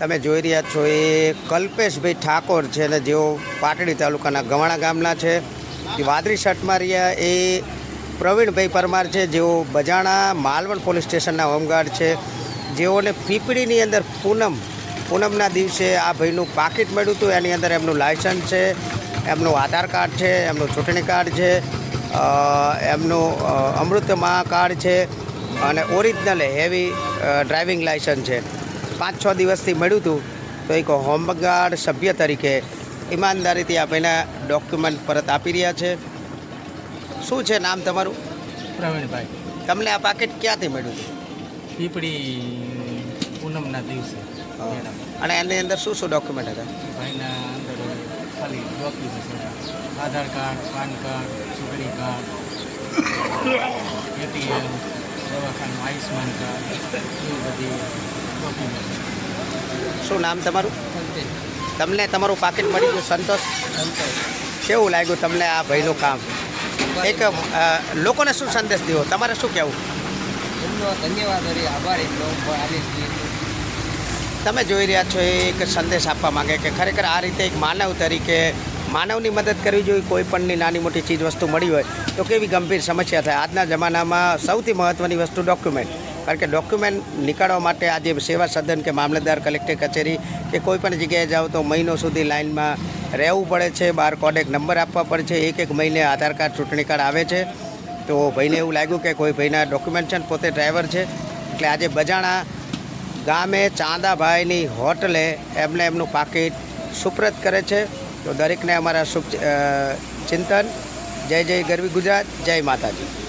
તમે જોઈ રહ્યા છો એ કલ્પેશભાઈ ઠાકોર છે ને જેઓ પાટડી તાલુકાના ગવાણા ગામના છે. એ વાદળી શર્ટમાં રહ્યા એ પ્રવીણભાઈ પરમાર છે, જેઓ બજાણા માલવણ પોલીસ સ્ટેશનના હોમગાર્ડ છે. જેઓને પીપળીની અંદર પૂનમ, પૂનમના દિવસે આ ભાઈનું પાકીટ મળ્યું હતું. એની અંદર એમનું લાયસન્સ છે, એમનું આધાર કાર્ડ છે, એમનું ચૂંટણી કાર્ડ છે એમનું અમૃત અમૃતમા કાર્ડ છે અને ઓરિજિનલ હેવી ડ્રાઇવિંગ લાયસન્સ છે. પાંચ છ દિવસથી મળ્યું હતું તો એક હોમગાર્ડ સભ્ય તરીકે ઈમાનદારીથી આપણે ડોક્યુમેન્ટ પરત આપી રહ્યા છે. શું છે નામ તમારું? પ્રવીણભાઈ. તમને આ પાકેટ ક્યાંથી મળ્યું હતું? પીપળી પૂનમના દિવસે. અને એની અંદર શું શું ડોક્યુમેન્ટ હતા? ભાઈના અંદર ખાલી ડોક્યુમેન્ટ હતા આધાર કાર્ડ પાન કાર્ડ ચૂંટણી કાર્ડ એટીએમ દવાખાનું આયુષ્માન કાર્ડ એવી બધી શું નામ તમારું? તમને તમારું પાકીટ મળી ગયું સંતોષ? કેવું લાગ્યું તમને આ ભાઈનું કામ? એક લોકોને શું સંદેશ દીધો તમારે શું કહેવું? ધન્યવાદ આભાર તમે જોઈ રહ્યા છો એક સંદેશ આપવા માંગે કે ખરેખર આ રીતે એક માનવ તરીકે માનવની મદદ કરવી જોઈએ કોઈ પણની નાની મોટી ચીજ વસ્તુ મળી હોય તો કેવી ગંભીર સમસ્યા થાય. આજના જમાનામાં સૌથી મહત્ત્વની વસ્તુ ડોક્યુમેન્ટ કારણ કે ડોક્યુમેન્ટ નીકાળવા માટે આજે સેવા સદન કે મામલતદાર કલેક્ટર કચેરી કે કોઈ પણ જગ્યાએ જાઓ તો મહિનો સુધી લાઇનમાં રહેવું પડે છે. બાર કોડેક નંબર આપવા પડે છે. એક એક મહિને આધાર કાર્ડ, ચૂંટણી કાર્ડ આવે છે. તો ભાઈને એવું લાગ્યું કે કોઈ ભાઈના ડોક્યુમેન્ટ છે પોતે ડ્રાઈવર છે. એટલે આજે બજાણા ગામે ચાંદાભાઈની હોટલે એમને એમનું પાકીટ સુપ્રત કરે છે. તો દરેકને અમારા શુભ ચિંતન. જય જય ગરવી ગુજરાત. જય માતાજી.